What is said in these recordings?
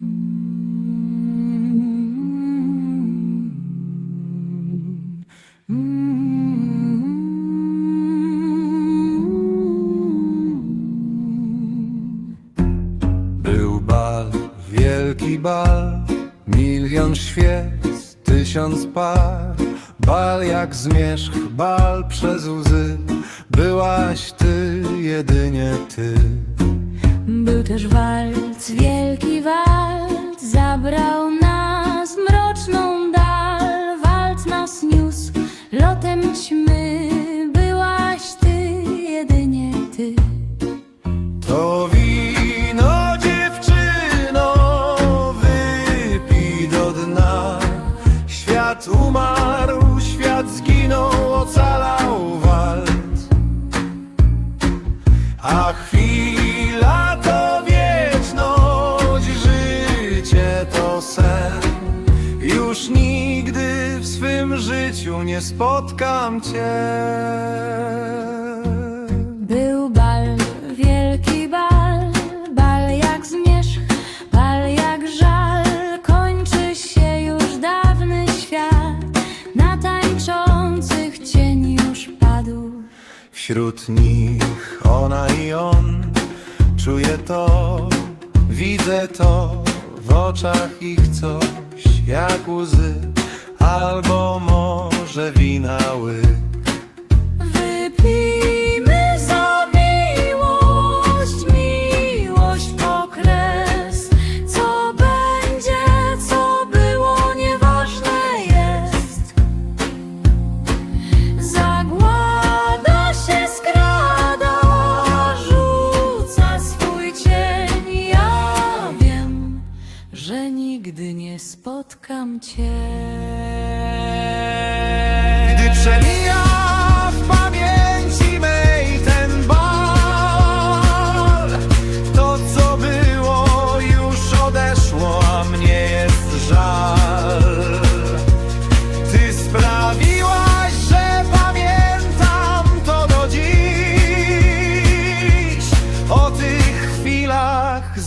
Był bal, wielki bal, milion świec, tysiąc par. Bal jak zmierzch, bal przez łzy, byłaś ty, jedynie ty. Był też walc, wielki nas lotem ćmy, byłaś ty, jedynie ty. To wino, dziewczyno, wypij do dna. Świat umarł, świat zginął, ocalał życiu nie spotkam cię. Był bal, wielki bal, bal jak zmierzch, bal jak żal. Kończy się już dawny świat, na tańczących cień już padł. Wśród nich ona i on Czuję to, widzę to W oczach ich coś jak łzy Albo może wina Wypijmy za miłość, miłość po kres. Co będzie, co było, nieważne jest. Zagłada się skrada, rzuca swój cień. Ja wiem, że nigdy nie spotkam cię.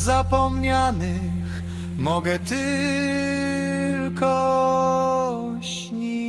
Zapomnianych mogę tylko śnić.